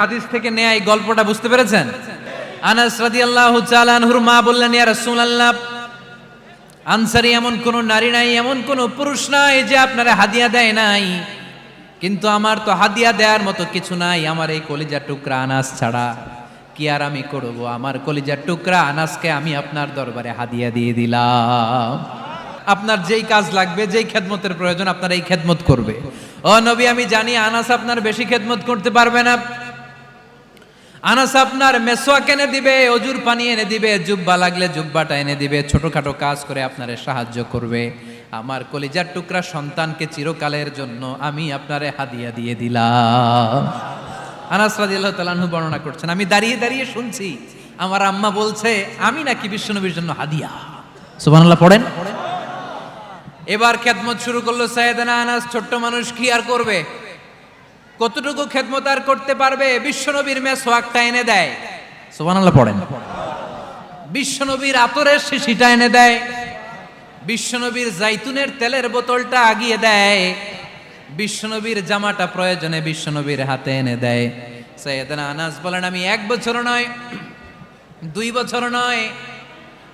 হাদিস থেকে নেয়া এই গল্পটা বুঝতে পেরেছেন? আনাস রাদিয়াল্লাহু তাআলা আনহুর মা বললেন, ইয়া রাসূলুল্লাহ, আনসারি এমন কোন নারী নাই, এমন কোন পুরুষ নাই যে আপনারে হাদিয়া দেয় নাই। কিন্তু আমার তো হাদিয়া দেওয়ার মতো কিছু নাই, আমার এই কলিজার টুকরা আনাস ছাড়া কি আর আমি করব? আমার কলিজার টুকরা আনাসকে আমি আপনার দরবারে হাদিয়া দিয়ে দিলাম। আপনার যেই কাজ লাগবে, যেই খেদমতের প্রয়োজন, আপনার এই খেদমত করবে। ও নবী, আমি জানি আনাস আপনার বেশি খেদমত করতে পারবে না। আনাস আপনার মেসোয়াক এনে দিবে? অজুর পানি এনে দিবে? জুব্বা লাগলে জুব্বাটা এনে দিবে। ছোটখাটো কাজ করে আপনারে সাহায্য করবে। আমার কলিজার টুকরা সন্তানকে চিরকালের জন্য আমি আপনারে হাদিয়া দিয়ে দিলাম। আনাস রাদিয়াল্লাহু তাআলাহু বর্ণনা করছেন, আমি দাঁড়িয়ে দাঁড়িয়ে শুনছি। আমার আম্মা বলছে, আমি নাকি বিশ্বনবীর জন্য হাদিয়া। সুবহানাল্লাহ, পড়েন? এবার খেদমত শুরু করল, সাইয়েদানা আনাস, ছোট্ট মানুষ কি আর করবে? কতটুকু খেদমত আর করতে পারবে, বিশ্বনবীর মেসোয়াকটা এনে দেয়। সুবহানাল্লাহ পড়েন। বিশ্বনবীর আতরের শিশিটা এনে দেয়। বিশ্বনবীর জাইতুনের তেলের বোতলটা আগিয়ে দেয়। বিশ্বনবীর জামাটা প্রয়োজনে বিশ্বনবীর হাতে এনে দেয়। সৈয়দনা আনাস বলেন, আমি এক বছর নয়, দুই বছর নয়,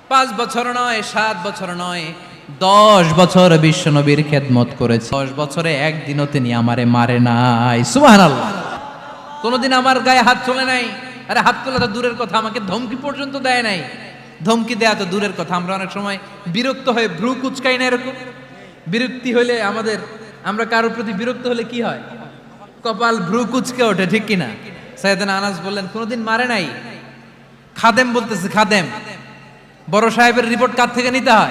পাঁচ বছর নয়, সাত বছর নয় দশ বছর বিশ্বনবীর খেদমত করেছে। দশ বছরে একদিনও তিনি আমারে মারে নাই। সুবহানাল্লাহ। কোনোদিন আমার গায়ে হাত তোলে নাই। আরে হাত তোলা তো দূরের কথা, আমাকে ধমকি পর্যন্ত দেয় নাই। ধমকি দেয়া তো দূরের কথা। আমরা অনেক সময় বিরক্ত হয়ে ভ্রু কুচকাই না এরকম। বিরক্তি হলে আমাদের, আমরা কারোর প্রতি বিরক্ত হলে কি হয়? কপাল ভ্রু কুচকে ওঠে, ঠিক কিনা? সাইয়েদান আনাস বললেন, কোনোদিন মারে নাই? খাদেম বলতেছে, খাদেম, বড় সাহেবের রিপোর্ট কার থেকে নিতে হয়?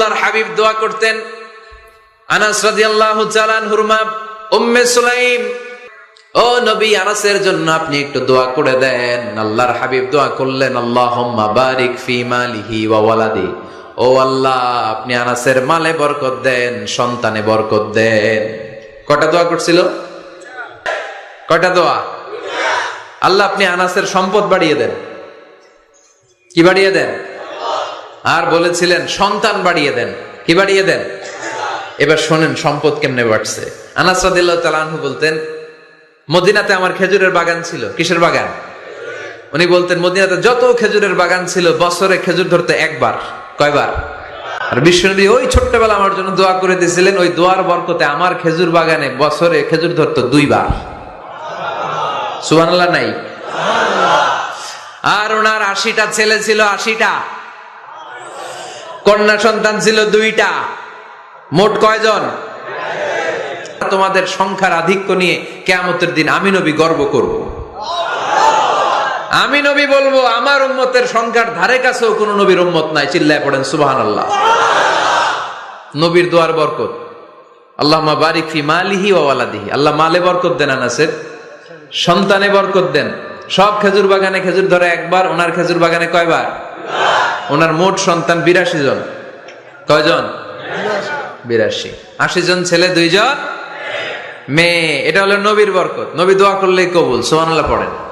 আল্লাহর হাবিব দোয়া করতেন। আনাস রাদিয়াল্লাহু তাআলা আনহুর মা, উম্মে সুলাইম, ও নবী আনাসের জন্য আপনি একটু দোয়া করে দেন। আল্লাহর হাবিব দোয়া করলেন, আল্লাহুম্মা বারিক ফি মালিহি ওয়া ওয়ালাদি। ও আল্লাহ, আপনি আনাসের মালে বরকত দেন, সন্তানে বরকত দেন। কটা দোয়া করছিল? কটা দোয়া? আল্লাহ, আপনি আনাসের সম্পদ বাড়িয়ে দেন। কি বাড়িয়ে দেন? আর বলেছিলেন, সন্তান বাড়িয়ে দেন। কি বাড়িয়ে দেন? এবার শোনেন সম্পদ কেমনে বাড়ছে। আনাস রাদিয়াল্লাহু তাআলা বলতেন, মদিনাতে আমার খেজুরের বাগান ছিল। কিসের বাগান? উনি বলতেন, মদিনাতে যত খেজুরের বাগান ছিল, বছরে খেজুর ধরতে একবার, কয়বার? আর বিশ্বনবী ওই ছোট্টবেলা আমার জন্য দোয়া করে দিয়েছিলেন, ওই দোয়ার বরকতে আমার খেজুর বাগানে বছরে খেজুর ধরতো দুইবার। সুবহানাল্লাহ নাই? আর ওনার আশিটা ছেলে ছিল আশিটা। কন্যা সন্তান ছিল দুইটা। মোট কয়জন? তোমাদের সংখ্যার আধিক্য নিয়ে কেয়ামতের দিন আমি নবী গর্ব করব। আমি নবী বলব, আমার উম্মতের সংখ্যার ধারে কাছেও কোন নবীর উম্মত নাই, চিল্লায় পড়েন সুবাহান আল্লাহ নবীর দোয়ার বরকত। আল্লাহ বারিক ফি মালিহি ওয়া ওয়ালাদিহি। আল্লাহ মালে বরকত দেন আনাসের, সন্তানে বরকত দেন। সব খেজুর বাগানে খেজুর ধরে একবার, ওনার খেজুর বাগানে কয়বার? ওনার মোট সন্তান বিরাশি জন। কয়জন? বিরাশি। আশি জন ছেলে, দুইজন মেয়ে। এটা হলো নবীর বরকত। নবী দোয়া করলেই কবুল সোহানাল্লাহ পড়েন।